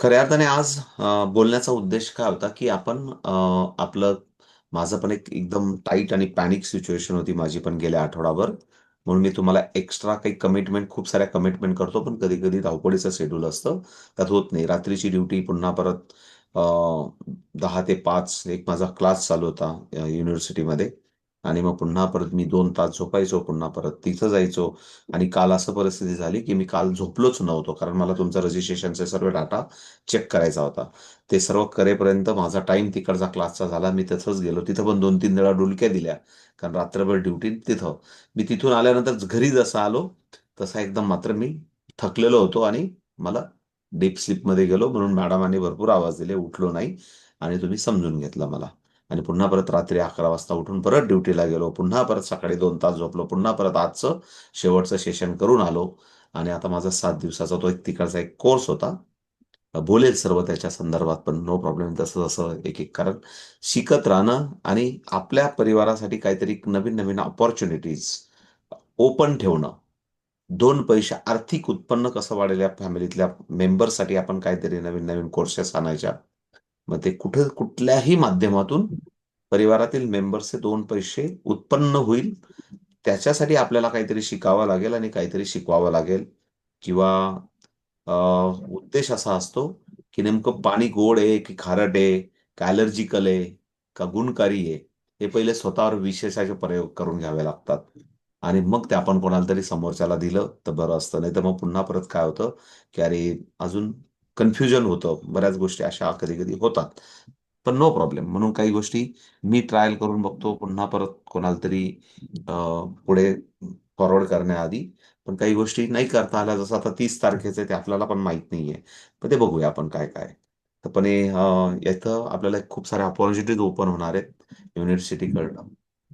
खऱ्या अर्थाने आज बोलण्याचा उद्देश काय होता, की आपण आपलं माझं पण एक एकदम टाईट आणि पॅनिक सिच्युएशन होती माझी पण गेल्या आठवडाभर. म्हणून मी तुम्हाला एक्स्ट्रा काही कमिटमेंट खूप साऱ्या कमिटमेंट करतो, पण कधी-कधी धावपळीचं शेड्यूल असतं. त्यात होत नाही. रात्रीची ड्युटी पुन्हा परत दहा ते पाच एक माझा क्लास चालू होता अ, युनिव्हर्सिटीमध्ये आणि मग पुन्हा परत मी दोन तास झोपायचो, पुन्हा परत तिथं जायचो आणि काल असं परिस्थिती झाली, की मी काल झोपलोच नव्हतो. कारण मला तुमचा रजिस्ट्रेशनचे सर्व डाटा चेक करायचा होता. ते सर्व करेपर्यंत माझा टाईम तिकडचा क्लासचा झाला. मी तिथंच गेलो. तिथं पण 2-3 वेळा डुलक्या दिल्या. कारण रात्रभर ड्युटी तिथं. मी तिथून आल्यानंतर घरी जसं आलो, तसा एकदम मात्र मी थकलेलो होतो आणि मला डीप स्लीपमध्ये गेलो. म्हणून मॅडमांनी भरपूर आवाज दिले. उठलो नाही आणि तुम्ही समजून घेतलं मला. आणि पुन्हा परत रात्री 11 वाजता उठून परत ड्युटीला गेलो. पुन्हा परत सकाळी दोन तास झोपलो. पुन्हा परत आजचं शेवटचं सेशन करून आलो आणि आता माझा सात दिवसाचा तो एक तिकडचा एक कोर्स होता. बोलेल सर्व त्याच्या संदर्भात पण नो प्रॉब्लेम. तसं-तसं एक-एक कारण शिकत राहणं आणि आपल्या परिवारासाठी काहीतरी नवीन-नवीन ऑपॉर्च्युनिटीज ओपन ठेवणं. दोन पैसे आर्थिक उत्पन्न कसं वाढेल या फॅमिलीतल्या मेंबर्ससाठी आपण काहीतरी नवीन-नवीन कोर्सेस आणायच्या. मग ते कुठे कुठल्याही माध्यमातून परिवारातील मेंबर्सचे दोन पैसे उत्पन्न होईल, त्याच्यासाठी आपल्याला काहीतरी शिकावं लागेल आणि काहीतरी शिकवावं लागेल किंवा उद्देश असा असतो, की नेमकं पाणी गोड आहे, की खारट आहे, का ॲलर्जिकल आहे, का गुणकारी आहे, हे पहिले स्वतःवर विशेषाचे प्रयोग करून घ्यावे लागतात. आणि मग ते आपण कोणाला तरी समोरच्याला दिलं तर बरं असतं. नाही तर मग पुन्हा परत काय होतं, की अरे अजून कन्फ्युजन होतं. बऱ्याच गोष्टी अशा कधी-कधी होतात. पण नो प्रॉब्लेम. म्हणून काही गोष्टी मी ट्रायल करून बघतो. पुन्हा परत कोणाला तरी पुढे फॉरवर्ड करण्याआधी. पण काही गोष्टी नाही करता आल्या. जसं आता तीस तारखेचं ते आपल्याला पण माहीत नाहीये. पण ते बघूया आपण काय-काय. तर पण येथं आपल्याला खूप साऱ्या अपॉर्च्युनिटीज ओपन होणार आहेत युनिव्हर्सिटीकडनं.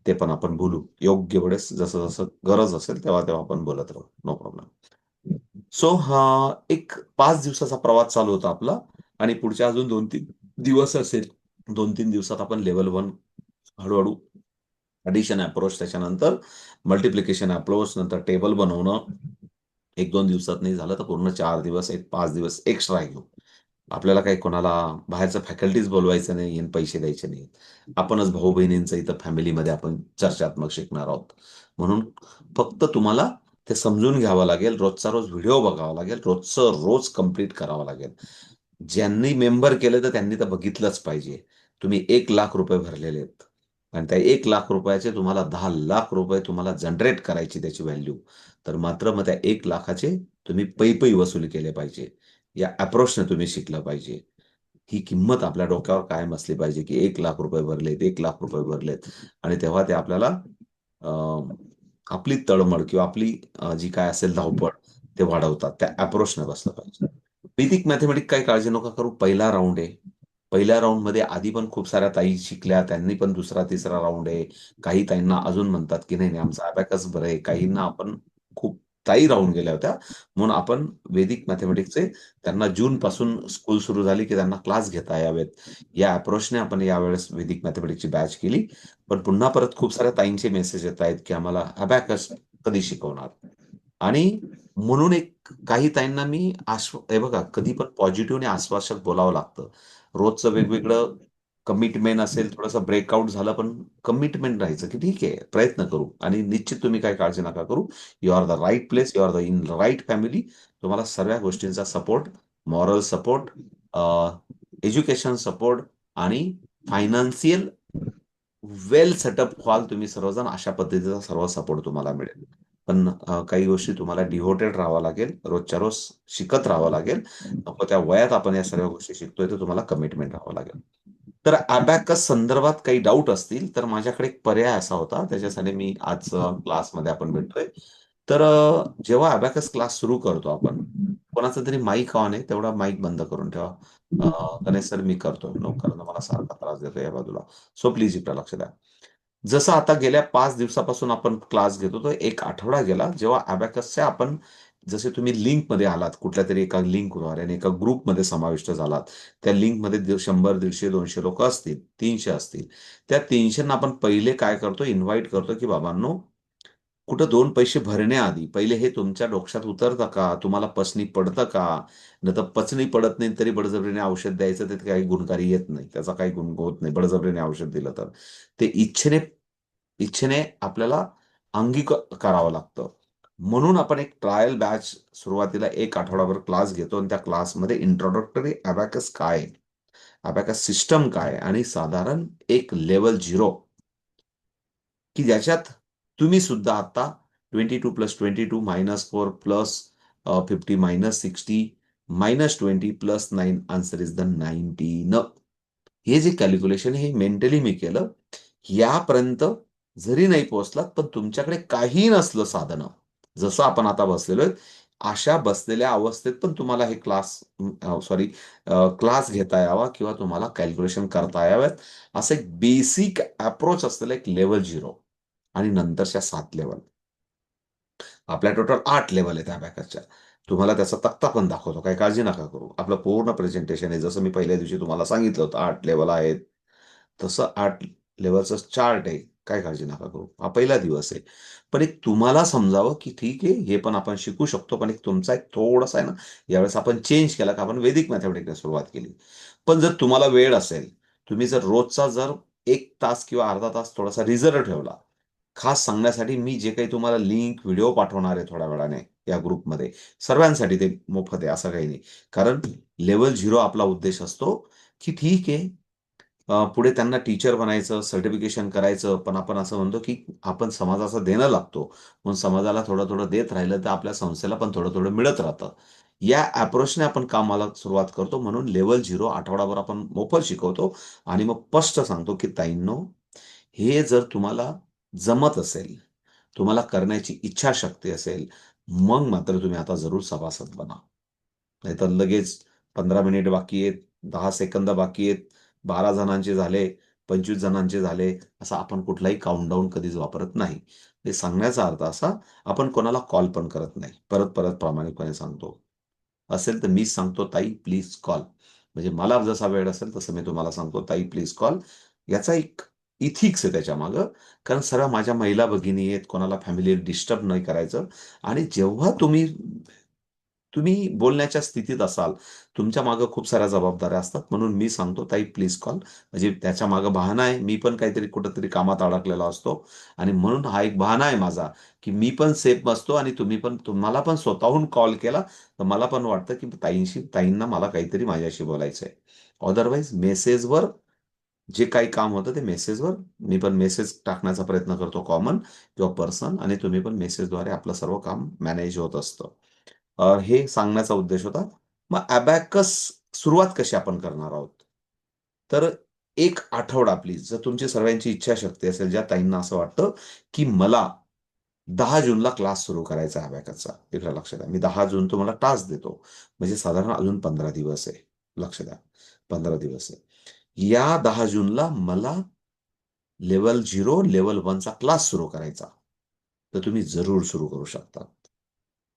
ते पण आपण बोलू. योग्य वेळेस जसं-जसं गरज असेल तेव्हा-तेव्हा आपण बोलत राहू. No problem. सो हा एक पाच दिवसाचा प्रवास चालू होता आपला आणि पुढच्या अजून 2-3 दिवस असेल. 2-3 दिवसात आपण लेव्हल 1 हळू-हळू एडिशन अप्रोच त्याच्यानंतर मल्टिप्लिकेशन अप्रोच नंतर टेबल बनवणं. 1-2 दिवसात नाही झालं तर पूर्ण चार दिवस, एक पाच दिवस एक्स्ट्रा घेऊ. आपल्याला काही कोणाला बाहेरचं फॅकल्टीज बोलवायचं नाही आणि पैसे द्यायचे नाही आपणच भाऊ-बहिणींचं इथं फॅमिलीमध्ये आपण चर्चात्मक शिकणार आहोत. म्हणून फक्त तुम्हाला ते समजून घ्यावं लागेल. रोजचा रोज व्हिडिओ बघावा लागेल. रोजचं रोज कंप्लीट करावं लागेल. ज्यांनी मेंबर केलं तर त्यांनी तर बघितलंच पाहिजे. तुम्ही एक लाख रुपये भरलेले आहेत आणि त्या ₹1,00,000चे तुम्हाला दहा लाख रुपये तुम्हाला जनरेट करायची त्याची व्हॅल्यू. तर मात्र मग त्या एक लाखाचे तुम्ही पै-पै वसूल केले पाहिजे. या अप्रोचने तुम्ही शिकलं पाहिजे. ही किंमत आपल्या डोक्यावर कायम असली पाहिजे, की एक लाख रुपये भरलेत, ₹1,00,000 भरलेत आणि तेव्हा ते आपल्याला आपली तळमळ किंवा आपली जी काय असेल धावपळ ते वाढवतात. त्या अप्रोचने बसलं पाहिजे. वैदिक मॅथमॅटिक काही काळजी नका करू. पहिला राउंड आहे. पहिल्या राउंडमध्ये आधी पण खूप साऱ्या ताई शिकल्या. त्यांनी पण दुसरा-तिसरा राऊंड आहे. काही ताईंना अजून म्हणतात, की नाही, नाही आमचं अबॅकस बरं आहे. काहींना आपण खूप ताई राहून गेल्या होत्या. म्हणून आपण वेदिक मॅथमॅटिक्सचे त्यांना जून पासून स्कूल सुरू झाली, की त्यांना क्लास घेता यावेत. या अप्रोचने आपण यावेळेस वेदिक मॅथमॅटिक्सची बॅच केली. पण पुन्हा परत खूप साऱ्या ताईंचे मेसेज येतायत, की आम्हाला अबॅकस कधी शिकवणार? आणि म्हणून एक काही ताईंना मी आश्व हे बघा कधी पण पॉझिटिव्ह आणि आश्वासक बोलावं लागतं. रोजचं वेगवेगळं कमिटमेंट असेल, थोडंसं ब्रेकआउट झालं, पण कमिटमेंट राहायचं, की ठीक आहे, प्रयत्न करू आणि निश्चित तुम्ही काही काळजी नका करू. You are the right place, you are the in right family. तुम्हाला सर्व गोष्टींचा support, moral support, education support आणि फायनान्शियल वेल सेटअप व्हाल तुम्ही सर्वजण अशा पद्धतीचा सर्व सपोर्ट तुम्हाला मिळेल. पण काही गोष्टी तुम्हाला डिव्होटेड राहावं लागेल. रोजच्या रोज शिकत राहावं लागेल. नको त्या वयात आपण या सर्व गोष्टी शिकतोय, तर तुम्हाला कमिटमेंट राहावं लागेल. तर अबॅकस संदर्भात काही डाउट असतील, तर माझ्याकडे एक पर्याय असा होता. त्याच्यासाठी मी आज क्लासमध्ये आपण भेटतोय. तर जेव्हा अबॅकस क्लास सुरू करतो आपण, कोणाचा तरी माईक ऑन आहे, तेवढा माईक बंद करून ठेवा. गणेश सर मी करतोय. नोकरांनो मला सारखा त्रास देतोय या बाजूला. सो प्लीज इकडे लक्ष द्या. जसं आता गेल्या 5 दिवसापासून आपण क्लास घेतो, तो एक आठवडा गेला. जेव्हा अबॅकसच्या आपण जसे तुम्ही लिंकमध्ये आलात, कुठल्या तरी एका लिंकद्वारे आणि एका ग्रुपमध्ये समाविष्ट झालात. त्या लिंकमध्ये शंभर दीडशे दोनशे लोक असतील, तीनशे असतील. त्या तीनशेंना आपण पहिले काय करतो, इन्व्हाइट करतो, की बाबांनो कुठं दोन पैसे भरण्याआधी पहिले हे तुमच्या डोक्यात उतरतं का तुम्हाला पचनी पडतं का न तर पचनी पडत नाही तरी बळजबरीने औषध द्यायचं ते काही गुणकारी येत नाही त्याचा काही गुण होत नाही बळजबरीने औषध दिलं तर ते इच्छेने इच्छेने आपल्याला अंगी करावं लागतं म्हणून आपण एक ट्रायल बॅच सुरुवातीला एक आठवडाभर क्लास घेतो आणि त्या क्लासमध्ये इंट्रोडक्टरी अबॅकस काय? अबॅकस सिस्टम काय? आणि साधारण एक लेवल झिरो की ज्याच्यात तुम्ही सुद्धा आता twenty two plus twenty two minus four plus fifty minus sixty minus twenty plus nine answer is the nineteen हे जे कॅल्क्युलेशन हे मेंटली मी केलं. यापर्यंत जरी नाही पोहोचलात पण तुमच्याकडे काही नसलं साधनं. जसं आपण आता बसलेलो अशा बसलेल्या अवस्थेत पण तुम्हाला हे क्लास सॉरी क्लास घेता यावा किंवा तुम्हाला कॅल्क्युलेशन करता याव्यात असं एक बेसिक अप्रोच असलेलं एक लेवल झिरो आणि नंतरच्या सात लेवल आपल्या टोटल आठ लेवल आहे त्या बॅकरच्या तुम्हाला त्याचा तक्ता पण दाखवतो काही काळजी नका करू. आपलं पूर्ण प्रेझेंटेशन आहे. जसं मी पहिल्या दिवशी तुम्हाला सांगितलं होतं आठ लेवल आहेत. तसं आठ लेवलचं चार्ट आहे. काय काळजी नका करू. हा पहिला दिवस आहे. पण एक तुम्हाला समजावं की ठीक आहे हे पण आपण शिकू शकतो पण एक तुमचा एक थोडासा आहे ना यावेळेस आपण चेंज केला का आपण वेदिक मॅथमॅटिक्सने सुरुवात केली. पण जर तुम्हाला वेळ असेल तुम्ही जर रोजचा जर एक तास किंवा अर्धा तास थोडासा रिझर्व ठेवला खास सांगण्यासाठी मी जे काही तुम्हाला लिंक व्हिडिओ पाठवणार आहे थोड्या वेळाने या ग्रुपमध्ये सर्वांसाठी ते मोफत आहे असं काही नाही. कारण लेवल झिरो आपला उद्देश असतो की ठीक आहे पुढे त्यांना टीचर बनायचं सर्टिफिकेशन करायचं. पण आपण असं म्हणतो की आपण समाजाचा देणं लागतो. म्हणून समाजाला थोडं थोडं देत राहिलं तर आपल्या संस्थेला पण थोडं थोडं मिळत राहतं. या अप्रोचने आपण कामाला सुरुवात करतो. म्हणून लेवल झिरो आठवडाभर आपण मोफत शिकवतो. आणि मग स्पष्ट सांगतो की ताईंनो हे जर तुम्हाला जमत असेल तुम्हाला करण्याची इच्छाशक्ती असेल मग मात्र तुम्ही आता जरूर सभासद बना. नाहीतर लगेच पंधरा मिनिट बाकी आहेत दहा सेकंद बाकी आहेत बारा जणांचे झाले पंचवीस जणांचे झाले असा आपण कुठलाही काउंटडाऊन कधीच वापरत नाही. ते सांगण्याचा अर्थ असा आपण कोणाला कॉल पण करत नाही. परत परत प्रामाणिकपणे सांगतो. असेल तर मीच सांगतो ताई प्लीज कॉल म्हणजे मला जसा वेळ असेल तसं मी तुम्हाला सांगतो ताई प्लीज कॉल याचा एक इथिक्स आहे त्याच्या मागं. कारण सर्व माझ्या महिला भगिनी आहेत कोणाला फॅमिली डिस्टर्ब नाही करायचं. आणि जेव्हा तुम्ही तुम्ही बोलण्याच्या स्थितीत असाल तुमच्या मागं खूप साऱ्या जबाबदाऱ्या असतात म्हणून मी सांगतो ताई प्लीज कॉल म्हणजे त्याच्या मागं बहाना आहे मी पण काहीतरी कुठंतरी कामात अडकलेला असतो. आणि म्हणून हा एक बहाणा आहे माझा की मी पण सेफ असतो आणि तुम्ही पण तुम्हाला पण स्वतःहून कॉल केला तर मला पण वाटतं की ताईंशी ताईंना मला काहीतरी माझ्याशी बोलायचं आहे अदरवाईज मेसेजवर जे काही काम होतं ते मेसेजवर मी पण मेसेज टाकण्याचा प्रयत्न करतो कॉमन किंवा पर्सन आणि तुम्ही पण मेसेजद्वारे आपलं सर्व काम मॅनेज होत असतं. हे सांगण्याचा उद्देश होता. मग अबॅकस सुरुवात कशी आपण करणार आहोत? तर एक आठवडा प्लीज जर तुमची सर्वांची इच्छाशक्ती असेल ज्या ताईंना असं वाटतं की मला दहा जूनला क्लास सुरू करायचा आहे अबॅकसचा इकडे लक्ष द्या. मी दहा जून तुम्हाला टास्क देतो. म्हणजे साधारण अजून पंधरा दिवस आहे. लक्ष द्या. पंधरा दिवस आहे. या दहा जूनला मला लेवल झिरो लेवल वनचा क्लास सुरू करायचा. तर तुम्ही जरूर सुरू करू शकता.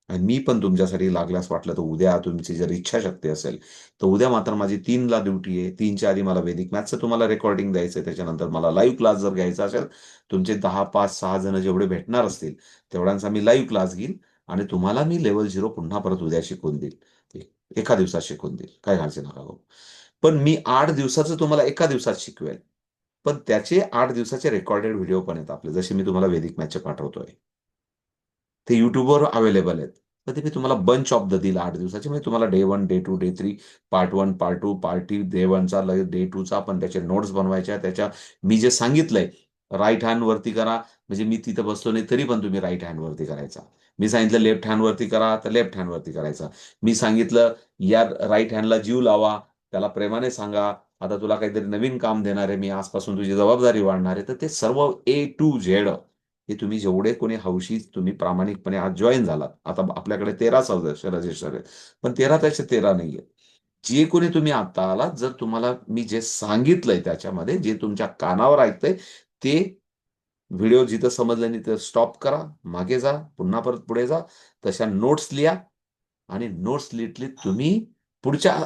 आणि मी पण तुमच्यासाठी लागल्यास वाटलं तर उद्या तुमची जर इच्छाशक्ती असेल तर उद्या मात्र माझी तीनला ड्युटी आहे. तीनच्या आधी मला वेदिक मॅथचं तुम्हाला रेकॉर्डिंग द्यायचं आहे त्याच्यानंतर मला लाईव्ह क्लास जर घ्यायचा असेल तुमचे दहा पाच सहा जण जेवढे भेटणार असतील तेवढ्यांचा मी लाईव्ह क्लास घेईन आणि तुम्हाला मी लेवल झिरो पुन्हा परत उद्या शिकवून देईल. एका दिवसात शिकवून देईल. काय घालचे नका करू. पण मी आठ दिवसाचं तुम्हाला एका दिवसात शिकवेल. पण त्याचे आठ दिवसाचे रेकॉर्डेड व्हिडिओ पण आहेत आपले जसे मी तुम्हाला वेदिक मॅच पाठवतोय. ते युट्यूबवर अवेलेबल आहेत. तर ते मी तुम्हाला बंच ऑफ द दिल आठ दिवसाचे म्हणजे तुम्हाला day one day two day three part one part two part three day वनचा day टूचा पण त्याचे नोट्स बनवायच्या त्याच्या मी जे सांगितलंय राईट हँड वरती करा. म्हणजे मी तिथं बसलो नाही तरी पण तुम्ही राईट हँड वरती करायचा. मी सांगितलं लेफ्ट हँड वरती करा तर लेफ्ट हँड वरती करायचा. मी सांगितलं या राईट हँडला जीव लावा. त्याला प्रेमाने सांगा. आता तुला काहीतरी नवीन काम देणार आहे. मी आजपासून तुझी जबाबदारी वाढणार आहे. तर ते सर्व ए टू झेड हे तुम्ही जेवढे कोणी हौशी तुम्ही प्रामाणिकपणे आज जॉईन झालात. आता आपल्याकडे तेरा सदस्य रजिस्टर आहेत. पण तेरा त्याचे तेरा नाहीये. जे कोणी तुम्ही आता आलात जर तुम्हाला मी जे सांगितलंय त्याच्यामध्ये जे तुमच्या कानावर ऐकतंय ते व्हिडिओ जिथं समजलं नाही तर स्टॉप करा मागे जा पुन्हा परत पुढे जा तशा नोट्स लिहा आणि नोट्स लिटली तुम्ही पुढच्या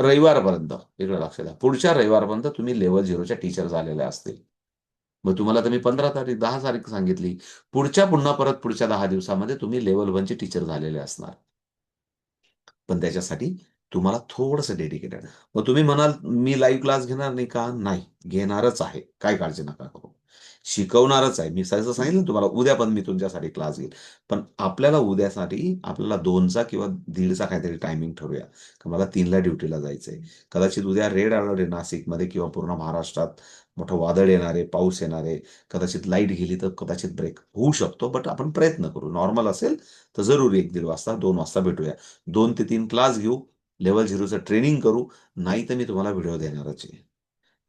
रविवारपर्यंत इकडे लक्ष द्या. पुढच्या रविवारपर्यंत तुम्ही लेवल झिरोच्या टीचर झालेल्या असतील. मग तुम्हाला तर मी 15 तारीख दहा तारीख सांगितली. पुढच्या पुन्हा परत पुढच्या दहा दिवसामध्ये तुम्ही लेव्हल 1 चे टीचर झालेले असणार. पण त्याच्यासाठी तुम्हाला थोडंसं डेडिकेटेड मग तुम्ही म्हणाल, "मी लाईव्ह क्लास घेणार नाही का?" नाही, घेणारच आहे. काय काळजी नका करू. शिकवणारच आहे. मी सहसा सांगितलं तुम्हाला, उद्या पण मी तुमच्यासाठी क्लास घेईल. पण आपल्याला उद्यासाठी आपल्याला दोनचा किंवा 1.5चा काहीतरी टायमिंग ठरवूया. का मला तीनला ड्युटीला जायचंय. कदाचित उद्या रेड अलर्ट आहे नाशिकमध्ये किंवा पूर्ण महाराष्ट्रात. मोठं वादळ येणार आहे, पाऊस येणार आहे. कदाचित लाइट गेली तर कदाचित ब्रेक होऊ शकतो. बट आपण प्रयत्न करू. नॉर्मल असेल तर जरूर एक दीड वाजता, दोन वाजता भेटूया. दोन ते तीन क्लास घेऊ. लेवल झिरोचं ट्रेनिंग करू. नाही तर मी तुम्हाला व्हिडिओ देणारच आहे.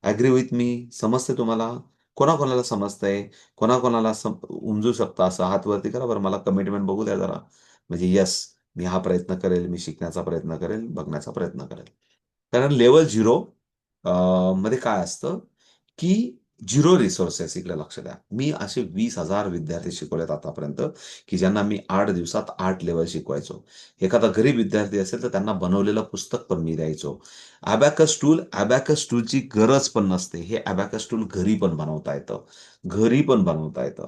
Agree with me? समजते तुम्हाला? कोणाकोणाला समजतंय? कोणाकोणाला सम उमजू शकता असं हात वरती करा बरं. मला कमिटमेंट बघू द्या जरा. म्हणजे यस मी हा प्रयत्न करेल, मी शिकण्याचा प्रयत्न करेल, बघण्याचा प्रयत्न करेल. कारण लेवल झिरो मध्ये काय असतं, की झिरो रिसोर्सेस इकडे लक्ष द्या. मी असे 20,000 विद्यार्थी शिकवलेत आतापर्यंत, की ज्यांना मी आठ दिवसात आठ लेवल शिकवायचो. एखादा गरीब विद्यार्थी असेल तर त्यांना बनवलेलं पुस्तक पण मी द्यायचो. अबॅकस टूल, अबॅकस टूलची गरज पण नसते. हे अबॅकस टूल घरी पण बनवता येतं. घरी पण बनवता येतं.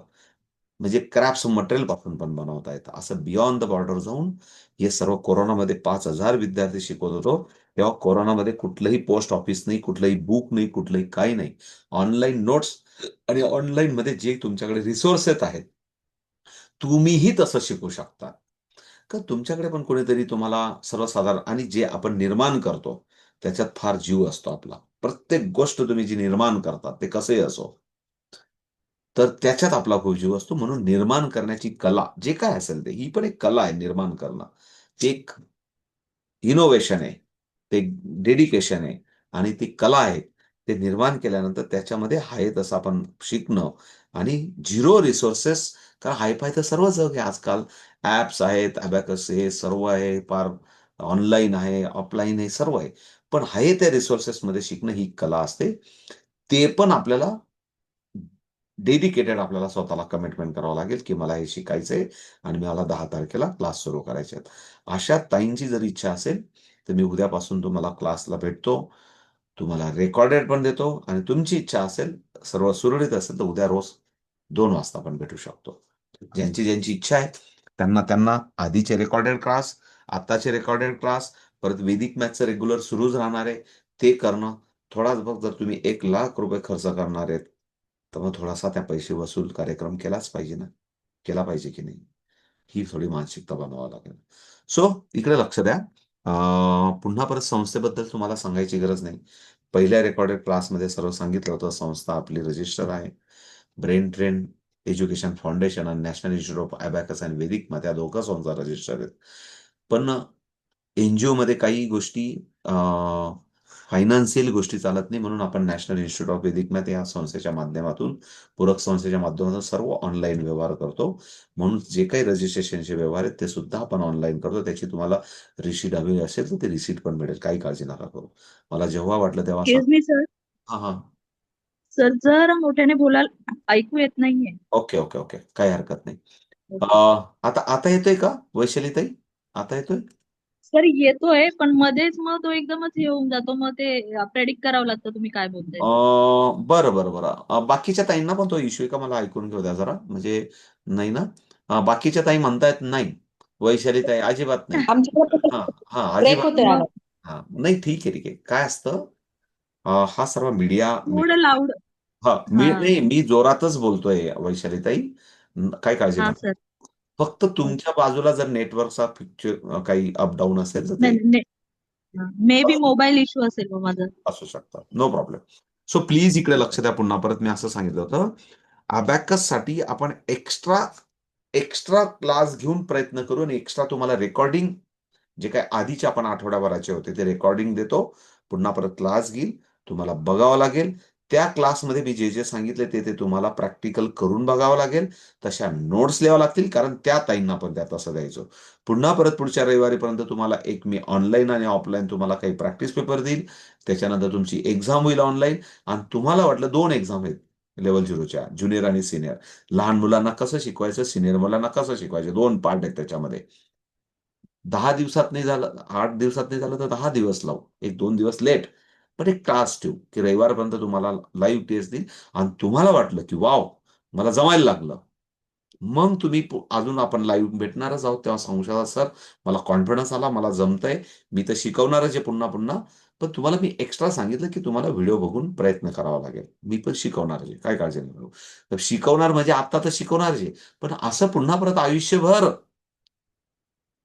म्हणजे क्रॅप्स मटेरियलपासून पण बनवता येतं. असं बियॉन्ड द बॉर्डर जाऊन हे सर्व कोरोनामध्ये पाच हजार विद्यार्थी शिकवत होतो. तेव्हा कोरोनामध्ये कुठलंही पोस्ट ऑफिस नाही, कुठलंही बुक नाही, कुठलंही काही नाही. ऑनलाईन नोट्स आणि ऑनलाईनमध्ये जे तुमच्याकडे रिसोर्सेस आहेत. तुम्हीही तसं शिकू शकता. का तुमच्याकडे पण कोणीतरी तुम्हाला सर्वसाधारण आणि जे आपण निर्माण करतो, त्याच्यात फार जीव असतो आपला. प्रत्येक गोष्ट तुम्ही जी निर्माण करता, ते कसंही असो. तर त्याच्यात आपला खूप जीव असतो. म्हणून निर्माण करण्याची कला, जे काय असेल ते, ही पण एक कला आहे निर्माण करणं. ते एक इनोव्हेशन आहे. ते डेडिकेशन आहे आणि ती कला आहे. ते निर्माण केल्यानंतर त्याच्यामध्ये आहे तसं आपण शिकणं आणि झिरो रिसोर्सेस कारण हायफाय तर सर्व जग आहे आजकाल. ॲप्स आहेत, अबॅकस हे सर्व आहे, फार ऑनलाईन आहे, ऑफलाईन आहे, सर्व आहे. पण आहे त्या रिसोर्सेसमध्ये शिकणं ही कला असते. ते पण आपल्याला डेडिकेटेड आपल्याला स्वतःला कमिटमेंट करावं लागेल, की मला हे शिकायचं आहे आणि मला दहा तारखेला क्लास सुरू करायचे आहेत. अशा ताईंची जर इच्छा असेल, तर मी उद्यापासून तुम्हाला क्लासला भेटतो. तुम्हाला रेकॉर्डेड पण देतो आणि तुमची इच्छा असेल, सर्व सुरळीत असेल, तर उद्या रोज दोन वाजता पण भेटू शकतो. ज्यांची ज्यांची इच्छा आहे, त्यांना त्यांना आधीचे रेकॉर्डेड क्लास, आत्ताचे रेकॉर्डेड क्लास, परत वेदिक मॅथचं रेग्युलर सुरूच राहणार आहे. ते करणं. थोडाच बघ जर तुम्ही एक लाख रुपये खर्च करणार आहेत, तर मग थोडासा त्या पैसे वसूल कार्यक्रम केलाच पाहिजे ना. केला पाहिजे की नाही? ही थोडी मानसिकता बनवावी लागेल. सो इकडे लक्ष द्या. पुन्हा परत संस्थेबद्दल तुम्हाला सांगायची गरज नाही. पहिल्या रेकॉर्डेड क्लासमध्ये सर्व सांगितलं होतं. संस्था आपली रजिस्टर आहे. ब्रेन ट्रेन एज्युकेशन फाउंडेशन आणि national institute of abacus and Vedic math या दोघं संस्था रजिस्टर आहेत. पण एन-जी-ओमध्ये काही गोष्टी फायनान्शियल गोष्टी चालत नाही. म्हणून आपण national institute of Vedic math या संस्थेच्या माध्यमातून, पूरक संस्थेच्या माध्यमातून सर्व ऑनलाईन व्यवहार करतो. म्हणून जे काही रजिस्ट्रेशनचे व्यवहार आहेत, ते सुद्धा आपण ऑनलाईन करतो. त्याची तुम्हाला रिसीट हवी असेल, तर ती रिसीट पण मिळेल. काही काळजी नका करू. मला जेव्हा वाटलं तेव्हा. हां, हां. सर जरा मोठ्याने बोलाल, ऐकू येत नाहीये. Okay, okay, okay. काही हरकत नाही. आता आता येतोय का वैशाली ताई? आता येतोय? सर येतोय, पण मध्येच मग तो एकदमच हे होऊन जातो. मग ते प्रेडिक्ट करावं लागतं तुम्ही काय बोलताय. बरं, बरं, बरं. बाकीच्या ताईंना पण तो इश्यू आहे का? मला ऐकून घेऊ द्या जरा. म्हणजे नाही ना? बाकीच्या ताई म्हणतायत नाही. वैशाली ताई अजिबात नाही. हां, हां. अजिबात. हां. नाही ठीक आहे, ठीक आहे. काय असतं हा सर्व मीडिया थोडं लाऊड हां, मी हां. नाही मी जोरातच बोलतोय वैशाली ताई. काही काळजी हां. फक्त तुमच्या बाजूला जर नेटवर्कचा पिक्चर काही अप डाउन असेल तर ते. मे बी मोबाईल इश्यू असेल मग माझा. असू शकतात. No problem. सो प्लीज इकडे लक्ष द्या पुन्हा परत मी असं सांगितलं होतं. अबॅकससाठी आपण एक्स्ट्रा एक्स्ट्रा क्लास घेऊन प्रयत्न करू आणि एक्स्ट्रा तुम्हाला रेकॉर्डिंग जे काही आधीचे आपण आठवड्याभराचे होते ते रेकॉर्डिंग देतो. पुन्हा परत क्लास घेईल. तुम्हाला बघावं लागेल. त्या क्लासमध्ये मी जे, जे सांगितले ते, ते तुम्हाला प्रॅक्टिकल करून बघावं लागेल. तशा नोट्स लिहाव्या लागतील कारण त्या ताईंना पण त्या तसं द्यायचं. पुन्हा परत पुढच्या रविवारीपर्यंत तुम्हाला एक मी ऑनलाईन आणि ऑफलाईन तुम्हाला काही प्रॅक्टिस पेपर देईल. त्याच्यानंतर तुमची एक्झाम होईल ऑनलाईन आणि तुम्हाला वाटलं दोन एक्झाम आहेत लेवल झिरोच्या ज्युनियर आणि सिनियर लहान मुलांना कसं शिकवायचं, सिनियर मुलांना कसं शिकवायचं दोन पार्ट आहेत त्याच्यामध्ये. दहा दिवसात नाही झालं, आठ दिवसात नाही झालं तर दहा दिवस लावू. 1-2 दिवस लेट. पण एक टास्क ठेवू की रविवारपर्यंत तुम्हाला लाईव्ह टेस्ट देईल. आणि तुम्हाला वाटलं की वाव मला जमायला लागलं. मग तुम्ही अजून आपण लाईव्ह भेटणारच आहोत. तेव्हा संशयाला सर मला कॉन्फिडन्स आला मला जमतंय. मी तर शिकवणारच आहे पुन्हा पुन्हा. पण तुम्हाला मी एक्स्ट्रा सांगितलं की तुम्हाला व्हिडिओ बघून प्रयत्न करावा लागेल. मी पण शिकवणार आहे. काय काळजी नाही तर शिकवणार म्हणजे आता तर शिकवणारच आहे. पण असं पुन्हा परत आयुष्यभर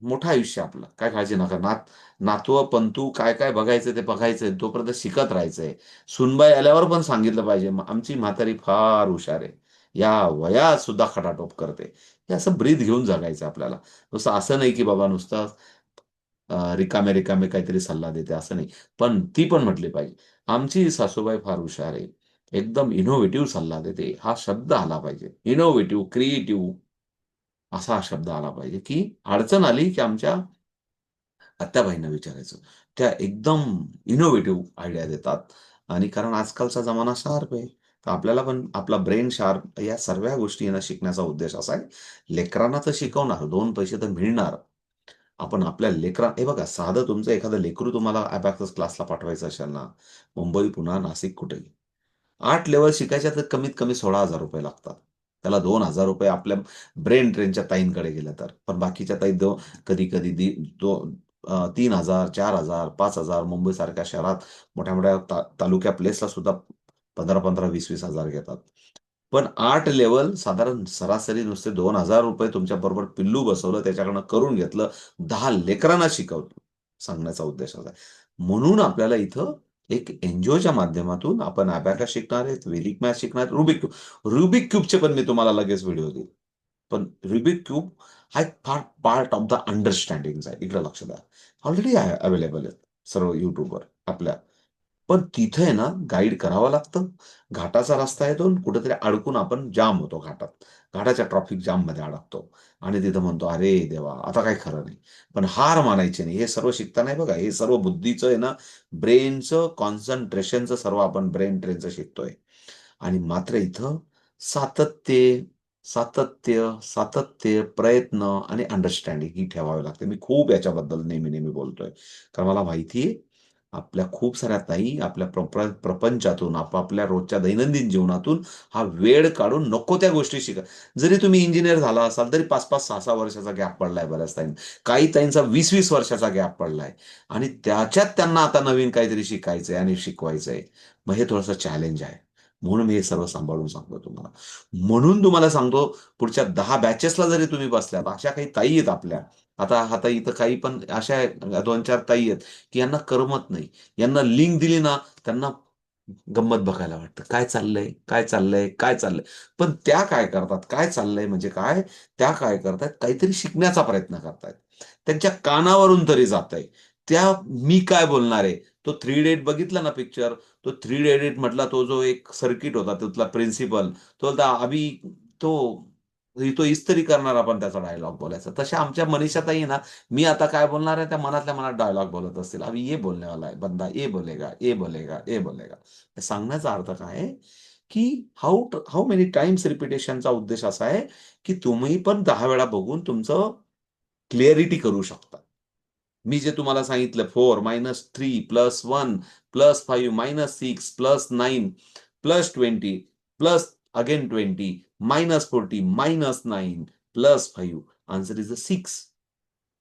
मोठं आयुष्य आपलं. काय काळजी नका नात नातू पंतू काय काय बघायचं ते बघायचंय तोपर्यंत शिकत राहायचंय. सुनबाई आल्यावर पण सांगितलं पाहिजे आमची म्हातारी फार हुशार आहे. या वयात सुद्धा खटाटोप करते. हे असं ब्रीद घेऊन जगायचं आपल्याला. नुसतं असं नाही की बाबा नुसतं रिकामे रिकामे काहीतरी सल्ला देते असं नाही. पण ती पण म्हटली पाहिजे आमची सासूबाई फार हुशार आहे. एकदम इनोव्हेटिव्ह सल्ला देते. हा शब्द आला पाहिजे. इनोव्हेटिव्ह क्रिएटिव्ह असा हा शब्द आला पाहिजे की अडचण आली की आमच्या आत्याबाईंना विचारायचं. त्या एकदम इनोव्हेटिव्ह आयडिया देतात. आणि कारण आजकालचा जमाना शार्प आहे. तर आपल्याला पण आपला ब्रेन शार्प या सर्व गोष्टी यांना शिकण्याचा उद्देश असा आहे. लेकरांना तर शिकवणार दोन पैसे तर मिळणार. आपण आपल्या लेकरा हे बघा साधं तुमचं एखादं लेकरू तुम्हाला अबॅकस क्लासला पाठवायचं असेल ना मुंबई पुन्हा नाशिक कुठेही. आठ लेवल शिकायच्या तर कमीत कमी सोळा हजार रुपये लागतात. त्याला दोन हजार रुपये आपल्या ब्रेन ट्रेनच्या ताईंकडे गेल्या तर. पण बाकीच्या ताई दो कधी कधी दो तीन हजार चार हजार पाच हजार मुंबईसारख्या शहरात मोठ्या मोठ्या ता, तालुक्या प्लेसला सुद्धा पंधरा पंधरा वीस वीस हजार घेतात. पण आठ लेवल साधारण सरासरी नुसते दोन हजार रुपये तुमच्या बरोबर पिल्लू बसवलं त्याच्याकडनं करून घेतलं दहा लेकरांना शिकवलं सांगण्याचा उद्देश असा आहे. म्हणून आपल्याला इथं एक एनजीओच्या माध्यमातून आपण अभ्यास शिकणार आहेत वेदिक मॅथ शिकणार रुबिक क्यूब रुबिक क्यूबचे पण मी तुम्हाला लगेच व्हिडिओ देईल पण रुबिक क्यूब हा एक फार पार्ट ऑफ द अंडरस्टँडिंग आहे. इकडे लक्ष द्या. ऑलरेडी अवेलेबल आहेत सर्व युट्यूबवर आपल्या पण तिथे आहे ना गाईड करावं लागतं. घाटाचा रस्ता येतो कुठेतरी अडकून आपण जाम होतो घाटात. घाटाच्या ट्रॉफिक जाममध्ये अडकतो. आणि तिथं म्हणतो अरे देवा आता काही खरं नाही. पण हार मानायचे नाही. हे सर्व शिकताना नाही बघा हे सर्व बुद्धीचं आहे ना ब्रेनचं कॉन्सन्ट्रेशनचं सर्व आपण ब्रेन ट्रेनचं शिकतोय. आणि मात्र इथं सातत्य सातत्य सातत्य प्रयत्न आणि अंडरस्टँडिंग ही ठेवावी लागते. मी खूप याच्याबद्दल नेहमी नेहमी बोलतोय. कारण मला माहिती आहे आपल्या खूप साऱ्या ताई आपल्या प्रपंचातून आपापल्या रोजच्या दैनंदिन जीवनातून हा वेळ काढून नको त्या गोष्टी शिका. जरी तुम्ही इंजिनियर झाला असाल तरी पाच पाच सहा सहा वर्षाचा गॅप पडलाय बऱ्याच ताईं काही ताईंचा वीस वीस वर्षाचा गॅप पडलाय. आणि त्याच्यात त्यांना आता नवीन काहीतरी शिकायचंय आणि शिकवायचंय. मग हे थोडंसं चॅलेंज आहे. म्हणून मी हे सर्व सांभाळून सांगतो तुम्हाला. म्हणून तुम्हाला सांगतो पुढच्या दहा बॅचेसला जरी तुम्ही बसल्यात अशा काही ताई आहेत आपल्या. आता आता इथं काही पण अशा दोन चार ताई आहेत की यांना करमत नाही. यांना लिंक दिली ना त्यांना गंमत बघायला वाटतं. काय चाललंय? काय चाललंय? काय चाललंय? पण त्या काय करतात? काय चाललंय म्हणजे काय? त्या काय करतायत? काहीतरी शिकण्याचा प्रयत्न करतायत. त्यांच्या कानावरून तरी जात आहे त्या मी काय बोलणार आहे? तो थ्री डेट बघितला ना पिक्चर तो थ्री एडिट म्हटला तो जो एक सर्किट होता त्यातला प्रिन्सिपल तो बोलता अभि तो तो इस्तरी करणार आपण त्याचा डायलॉग बोलायचा. तशा आमच्या मनीषातही ना मी आता काय बोलणार आहे त्या मनातल्या मनात डायलॉग बोलत असतील. अभि ये बोलण्यावाला आहे बंदा ये बोलेगा ये बोलेगा ये बोलेगा. सांगण्याचा अर्थ काय आहे की हाऊ हाऊ मेनी टाइम्स रिपिटेशनचा उद्देश असा आहे की तुम्ही पण दहा वेळा बघून तुमचं क्लिअरिटी करू शकता. मी जे तुम्हाला सांगितलं four minus three plus one plus five minus six plus nine plus twenty plus again twenty minus forty minus nine plus five answer is a six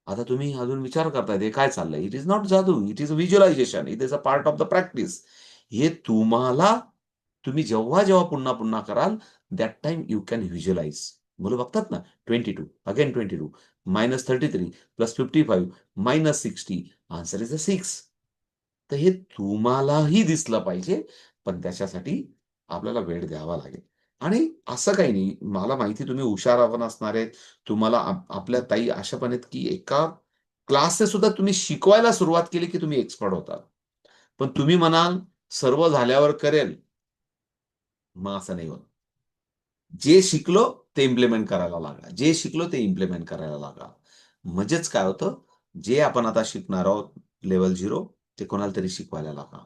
आता तुम्ही अजून विचार करताय ते काय चाललंय? इट इज नॉट जादू it is visualization it is a part of the practice हे तुम्हाला तुम्ही जेव्हा जेव्हा पुन्हा पुन्हा कराल that time you can visualize मुलं बघतात ना? Twenty two again twenty two minus thirty three plus fifty five minus sixty answer is a six तर हे तुम्हालाही दिसलं पाहिजे पण त्याच्यासाठी आपल्याला वेळ द्यावा लागेल. आणि असं काही नाही मला माहिती तुम्ही हुशार पण असणार आहेत. तुम्हाला आपल्या ताई अशा पण आहेत की एका क्लासचे सुद्धा तुम्ही शिकवायला सुरुवात केली की तुम्ही एक्सपर्ट होता पण तुम्ही म्हणाल सर्व झाल्यावर करेल. मग असं नाही होत. जे शिकलो ते इम्प्लिमेंट करायला लागा. जे शिकलो ते इम्प्लिमेंट करायला लागा. म्हणजेच काय होतं? जे आपण आता शिकणार आहोत लेवल झिरो ते कोणाला तरी शिकवायला लागा.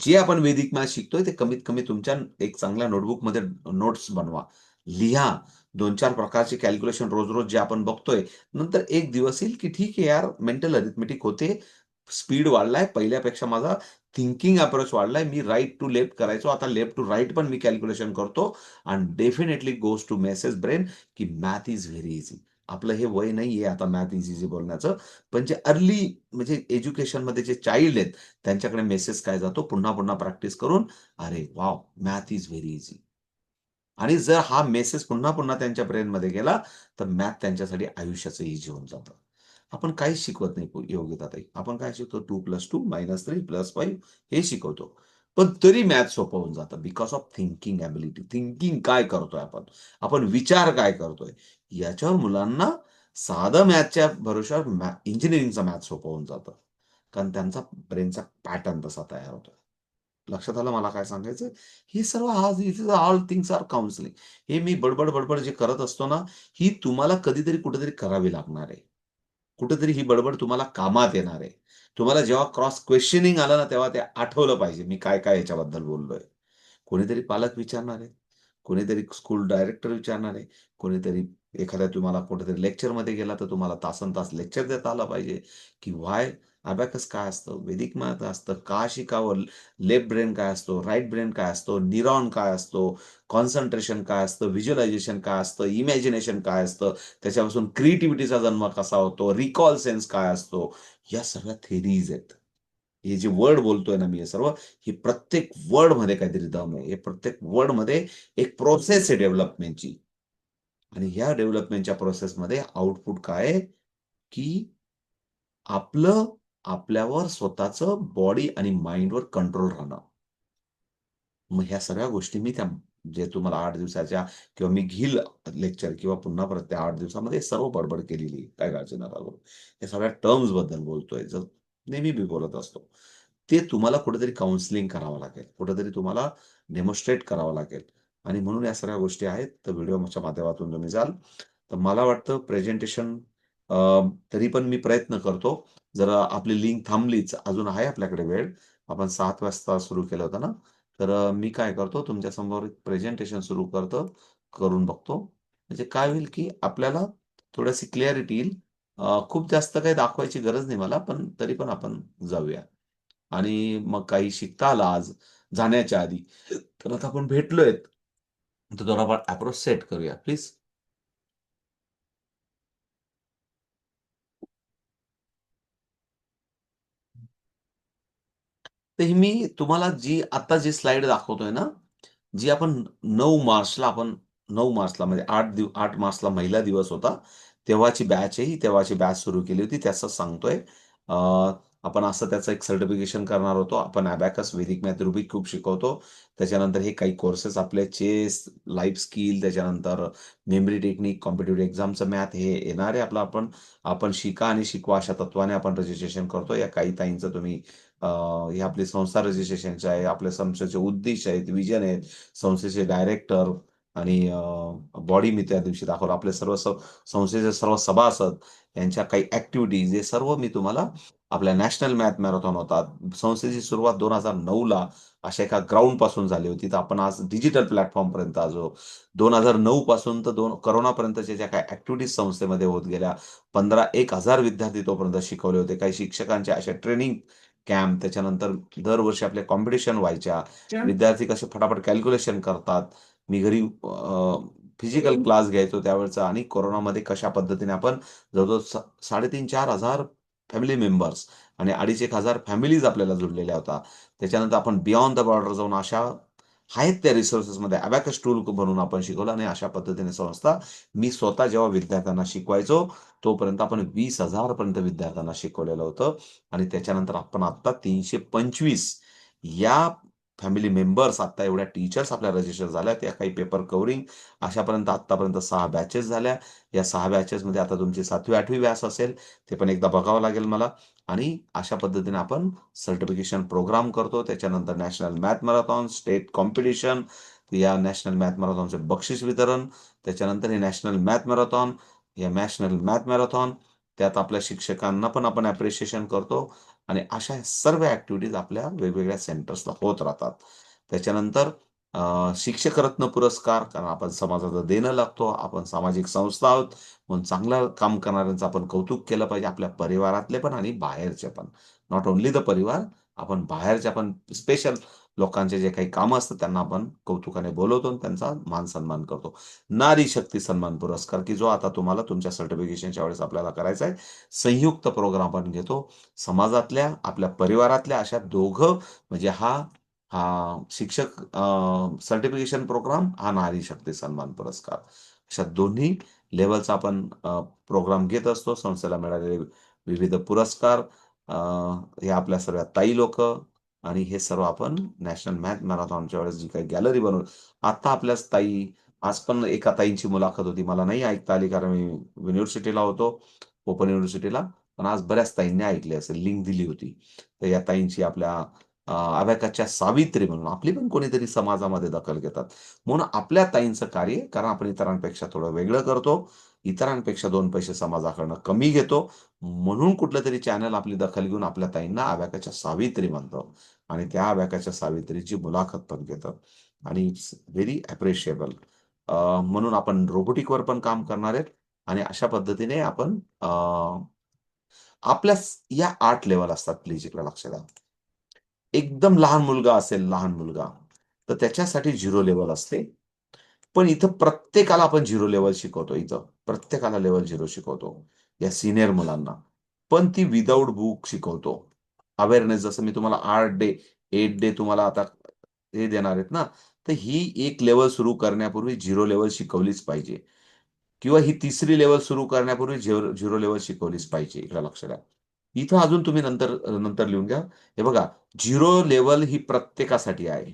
जे आपण वेदिक मॅथ शिकतोय ते कमीत कमी तुमच्या एक चांगल्या नोटबुकमध्ये नोट्स बनवा. लिहा. दोन चार प्रकारचे कॅल्क्युलेशन रोज रोज जे आपण बघतोय नंतर एक दिवस येईल की ठीक आहे यार मेंटल अरिथमेटिक होते. स्पीड वाढलाय. पहिल्यापेक्षा माझा थिंकिंग अप्रोच वाढलाय. मी राईट टू लेफ्ट करायचो. आता लेफ्ट टू राईट पण मी कॅल्क्युलेशन करतो आणि definitely goes to message brain की मॅथ इज व्हेरी इझी आपलं हे वय नाहीये आता मॅथ इज इझी बोलण्याचं. पण जे अर्ली म्हणजे एज्युकेशनमध्ये जे चाइल्ड आहेत, त्यांच्याकडे मेसेज काय जातो, पुन्हा-पुन्हा प्रॅक्टिस करून, "अरे wow math is very easy आणि जर हा मेसेज पुन्हा-पुन्हा त्यांच्या ब्रेनमध्ये गेला, तर मॅथ त्यांच्यासाठी आयुष्याचं इझी होऊन जातं. आपण काहीच शिकवत नाही योग्यताताई आपण काय शिकतो two plus two minus three plus five हे शिकवतो. पण तरी मॅथ सोपं होऊन जातं because of thinking ability thinking काय करतोय आपण? आपण विचार काय करतोय? याच्यावर मुलांना साधं मॅथच्या भरोश्यावर मॅ इंजिनिअरिंगचा मॅथ सोपं होऊन जातं. कारण त्यांचा ब्रेनचा पॅटर्न तसा तयार होतो. लक्षात आलं मला काय सांगायचं हे सर्व आज this is all things are counselling. हे मी बडबड, बडबड जे करत असतो ना, ही तुम्हाला कधीतरी कुठेतरी करावी लागणार आहे. कुठंतरी ही बडबड तुम्हाला कामात येणार आहे. तुम्हाला जेव्हा क्रॉस क्वेश्चनिंग आलं ना, तेव्हा ते आठवलं पाहिजे मी काय-काय याच्याबद्दल बोललोय. कोणीतरी पालक विचारणार आहे. कोणीतरी स्कूल डायरेक्टर विचारणार आहे. कोणीतरी एखाद्या तुम्हाला कुठेतरी लेक्चरमध्ये गेला, तर तुम्हाला तासनतास लेक्चर देता आलं पाहिजे, की व्हाय अबॅकस काय असतं? वैदिक मॅथ काय असतं? का शिकावं? लेफ्ट ब्रेन काय असतो? राईट ब्रेन काय असतो? निरॉन काय असतो? कॉन्सन्ट्रेशन काय असतं? व्हिज्युअलायझेशन काय असतं? इमॅजिनेशन काय असतं? त्याच्यापासून क्रिएटिव्हिटीचा जन्म कसा होतो? रिकॉल सेन्स काय असतो? या सगळ्या थेरीज आहेत. हे जे वर्ड बोलतोय ना मी हे सर्व, ही प्रत्येक वर्डमध्ये काहीतरी दम आहे. हे प्रत्येक वर्डमध्ये एक प्रोसेस आहे डेव्हलपमेंटची. आणि ह्या डेव्हलपमेंटच्या प्रोसेसमध्ये आउटपुट काय आहे, की आपलं आपल्यावर स्वतःच बॉडी आणि माइंडवर कंट्रोल राहणं. मग ह्या सगळ्या गोष्टी मी त्या जे तुम्हाला आठ दिवसाच्या किंवा मी घेईल लेक्चर किंवा पुन्हा परत त्या आठ दिवसामध्ये सर्व बडबड केलेली काय काही काळजी नका करू. या सगळ्या टर्म्सबद्दल बोलतोय. जर नेहमी मी बोलत असतो. ते तुम्हाला कुठेतरी काउन्सिलिंग करावं लागेल. कुठेतरी तुम्हाला डेमॉन्स्ट्रेट करावं लागेल आणि म्हणून या सगळ्या गोष्टी आहेत. तर व्हिडिओच्या माध्यमातून तुम्ही जाल. तर मला वाटतं प्रेझेंटेशन तरी पण मी प्रयत्न करतो. जर आपली लिंक थांबलीच, अजून आहे आपल्याकडे वेळ. आपण सात वाजता सुरू केलं होतं ना, तर मी काय करतो तुमच्यासमोर एक प्रेझेंटेशन सुरू करतो, करून बघतो. म्हणजे काय होईल, की आपल्याला थोडीशी क्लिअरिटी येईल. खूप जास्त काही दाखवायची गरज नाही मला, पण तरी पण आपण जाऊया. आणि मग काही शिकता आलं आज जाण्याच्या आधी. तर आता आपण भेटलोय, तर आपण अप्रोच सेट करूया प्लीज. तर ही मी तुम्हाला जी आता जी स्लाइड दाखवतोय ना, जी आपण नऊ मार्चला आपण नऊ मार्चला म्हणजे आठ दिव आठ मार्चला महिला दिवस होता. तेव्हाची बॅच आहे ही. तेव्हाची बॅच सुरू केली होती. त्याचं सांगतोय. आपण असं त्याचं एक सर्टिफिकेशन करणार होतो. आपण abacus, Vedic math, Rubik cube शिकवतो. त्याच्यानंतर हे काही कोर्सेस आपले चेस, लाईफ स्किल, त्याच्यानंतर मेमरी टेक्निक, कॉम्पिटेटिव्ह एक्झामचं मॅथ हे येणार आहे आपलं आपण आपण शिका आणि शिकवा अशा तत्त्वाने आपण रजिस्ट्रेशन करतो. या काही ताईंचं तुम्ही हे आपली संस्था रजिस्ट्रेशनचे आहे. आपल्या संस्थेचे उद्दिष्ट आहेत, विजन आहेत, संस्थेचे डायरेक्टर आणि बॉडी मी त्या दिवशी दाखवलं. आपले सर्व संस्थेचे सर्व सभासद यांच्या काही ॲक्टिव्हिटीज हे सर्व मी तुम्हाला आपल्या नॅशनल मॅथ मॅरेथॉन होता. संस्थेची सुरुवात 2009ला अशा एका ग्राउंडपासून झाली होती. तर आपण आज डिजिटल प्लॅटफॉर्मपर्यंत आलो. 2009 पासून तर दोन कोरोनापर्यंतच्या ज्या काही ॲक्टिव्हिटीज संस्थेमध्ये होत गेल्या, 15 1,000 विद्यार्थी तोपर्यंत शिकवले होते. काही शिक्षकांच्या अशा ट्रेनिंग कॅम्प, त्याच्यानंतर दरवर्षी आपल्या कॉम्पिटिशन व्हायच्या. विद्यार्थी कसे फटाफट कॅल्क्युलेशन करतात. मी घरी फिजिकल क्लास घ्यायचो त्यावेळचा आणि कोरोनामध्ये कशा पद्धतीने आपण जवळ-जवळ सा 3,500-4,000 फॅमिली मेंबर्स आणि 2,500-1,000 फॅमिलीज आपल्याला जुळलेल्या होत्या. त्याच्यानंतर आपण बियॉन्ड द बॉर्डर जाऊन अशा आहेत त्या रिसोर्सेसमध्ये अबॅकस टूल बनवून आपण शिकवलं आणि अशा पद्धतीने संस्था मी स्वतः जेव्हा विद्यार्थ्यांना शिकवायचो, तोपर्यंत आपण 20,000 पर्यंत विद्यार्थ्यांना शिकवलेलं होतं आणि त्याच्यानंतर आपण आता 325 या फॅमिली मेंबर्स आत्ता एवढ्या टीचर्स आपल्या रजिस्टर झाल्या. त्या काही पेपर कव्हरिंग अशापर्यंत आत्तापर्यंत सहा बॅचेस झाल्या. या सहा बॅचेसमध्ये आता तुमची 7वी-8वी बॅच असेल. ते पण एकदा बघावं लागेल मला आणि अशा पद्धतीने आपण सर्टिफिकेशन प्रोग्राम करतो. त्याच्यानंतर national math marathon, state competition, या नॅशनल मॅथ मॅरेथॉनचे बक्षीस वितरण, त्याच्यानंतर हे नॅशनल मॅथ मॅरेथॉन, या नॅशनल मॅथ मॅरेथॉन, त्यात आपल्या शिक्षकांना पण आपण ॲप्रिशिएशन करतो आणि अशा सर्व ऍक्टिव्हिटीज आपल्या वेगवेगळ्या सेंटर्सला होत राहतात. त्याच्यानंतर शिक्षकरत्न शिक्षक रत्न पुरस्कार कारण आपण समाजाला देणं लागतो. आपण सामाजिक संस्था आहोत म्हणून चांगलं काम करणाऱ्यांचं आपण कौतुक केलं पाहिजे. आपल्या परिवारातले पण आणि बाहेरचे पण. नॉट ओन्ली द परिवार, आपण बाहेरच्या पण स्पेशल लोकांचे जे काही कामं असतात त्यांना आपण कौतुकाने बोलवतो आणि त्यांचा मान-सन्मान करतो. नारी शक्ती सन्मान पुरस्कार, की जो आता तुम्हाला तुमच्या सर्टिफिकेशनच्या वेळेस आपल्याला करायचा आहे. संयुक्त प्रोग्राम आपण घेतो. समाजातल्या, आपल्या परिवारातल्या अशा दोघं म्हणजे हा हा शिक्षक सर्टिफिकेशन प्रोग्राम, हा नारी शक्ती सन्मान पुरस्कार. अशा दोन्ही लेवलचा आपण प्रोग्राम घेत असतो. संस्थेला मिळालेले विविध पुरस्कार हे आपल्या सर्व ताई लोकं आणि हे सर्व आपण नॅशनल मॅथ मॅरेथॉनच्या वेळेस जी काही गॅलरी बनवली. आता आपल्याच ताई आज पण एका ताईंची मुलाखत होती. मला नाही ऐकता आली कारण मी युनिव्हर्सिटीला होतो, ओपन युनिव्हर्सिटीला. पण आज बऱ्याच ताईंनी ऐकली असेल. लिंक दिली होती. तर या ताईंची आपल्या अभ्याकाच्या सावित्री म्हणून आपली पण कोणीतरी समाजामध्ये दखल घेतात. म्हणून आपल्या ताईंचं कार्य कारण आपण इतरांपेक्षा थोडं वेगळं करतो. इतरांपेक्षा दोन पैसे समाजाकडनं कमी घेतो. म्हणून कुठलं तरी चॅनल आपली दखल घेऊन आपल्या ताईंना आव्याकाच्या सावित्री म्हणतो आणि त्या आव्याकाच्या सावित्रीची मुलाखत पण घेतं आणि इट्स व्हेरी अप्रिशिएबल. म्हणून आपण रोबोटिकवर पण काम करणार आहेत आणि अशा पद्धतीने आपण आपल्या या आठ लेवल असतात प्लीज इकडे लक्ष द्या. एकदम लहान मुलगा असेल, लहान मुलगा, तर त्याच्यासाठी झिरो लेवल असते. पण इथं प्रत्येकाला आपण झिरो लेवल शिकवतो इथं. प्रत्येकाला लेवल झिरो शिकवतो. या सिनियर मुलांना. पण ती विदाऊट बुक शिकवतो. अवेअरनेस जसं मी तुम्हाला आठ डे, एट डे तुम्हाला आता हे देणार आहेत ना, तर ही एक लेवल सुरू करण्यापूर्वी झिरो लेवल शिकवलीच पाहिजे किंवा ही तिसरी लेवल सुरू करण्यापूर्वी झिरो लेवल शिकवलीच पाहिजे. इकडे लक्ष द्या. इथं अजून तुम्ही नंतर नंतर लिहून घ्या. हे बघा झिरो लेवल ही प्रत्येकासाठी आहे.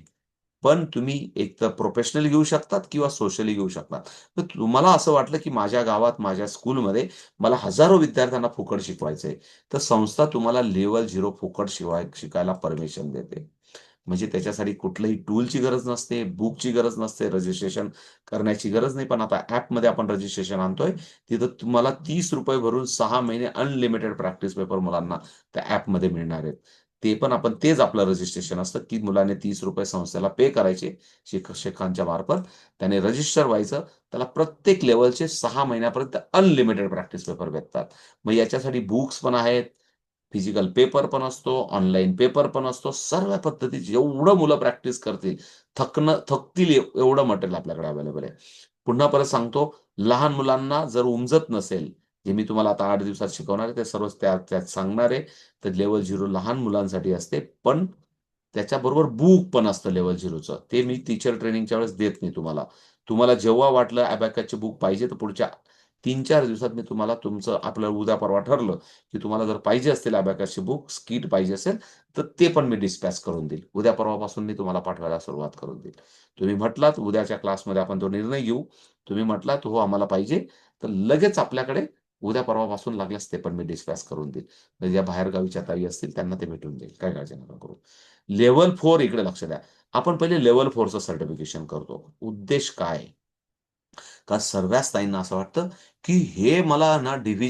पण तुम्ही एकतर प्रोफेशनल घेऊ शकतात किंवा सोशली घेऊ शकतात. तर तुम्हाला असं वाटलं, की माझ्या गावात, माझ्या स्कूलमध्ये मला हजारो विद्यार्थ्यांना फुकट शिकवायचंय. तर संस्था तुम्हाला लेवल झिरो फुकट शिवाय शिकायला परमिशन देते. म्हणजे त्याच्यासाठी कुठल्याही टूलची गरज नसते, बुकची गरज नसते, रजिस्ट्रेशन करण्याची गरज नाही. पण आता ॲपमध्ये आपण रजिस्ट्रेशन आणतोय. तिथं तुम्हाला ₹30 भरून सहा महिने अनलिमिटेड प्रॅक्टिस पेपर मुलांना त्या ॲपमध्ये मिळणार आहेत. ते पण आपण तेच आपलं रजिस्ट्रेशन असतं, की मुलाने ₹30 संस्थेला पे करायचे शिक्षकांच्या मार्फत. त्याने रजिस्टर व्हायचं. त्याला प्रत्येक लेवलचे सहा महिन्यापर्यंत अनलिमिटेड प्रॅक्टिस पेपर भेटतात. मग याच्यासाठी बुक्स पण आहेत, फिजिकल पेपर पण असतो, ऑनलाईन पेपर पण असतो. सर्व पद्धतीची जेवढं मुलं प्रॅक्टिस करतील, थकणं थकतील एवढं मटेरियल आपल्याकडे अवेलेबल आहे. पुन्हा परत सांगतो, लहान मुलांना जर उमजत नसेल, जे मी तुम्हाला आता आठ दिवसात शिकवणार आहे, ते सर्व त्यात त्यात सांगणार आहे. तर लेवल झिरो लहान मुलांसाठी असते. पण त्याच्याबरोबर बुक पण असतं लेवल झिरोचं ते मी टीचर ट्रेनिंगच्या वेळेस देत नाही तुम्हाला. तुम्हाला जेव्हा वाटलं अबॅकाचे बुक पाहिजे, तर पुढच्या 3-4 दिवसात मी तुम्हाला तुमचं आपलं उद्या परवा ठरलं, की तुम्हाला जर पाहिजे असतील अबॅकसचे बुक स्किट पाहिजे असेल, तर ते पण मी डिस्पॅच करून देईल. उद्या परवापासून मी तुम्हाला पाठवायला सुरुवात करून देईल. तुम्ही म्हटलात उद्याच्या क्लासमध्ये आपण तो निर्णय घेऊ. तुम्ही म्हटलात, "हो, आम्हाला पाहिजे." तर लगेच आपल्याकडे उद्या परवापासून लागल्यास ते पण मी डिस्पॅच करून देईल. म्हणजे ज्या बाहेरगावीच्या ताई असतील त्यांना ते भेटून जाईल. काही काळजी नका करू. लेवल फोर इकडे लक्ष द्या. आपण पहिले लेवल फोरचं सर्टिफिकेशन करतो. उद्देश काय? का सर्वच ताईंना असं वाटतं, की हे मला ना डिव्हिजन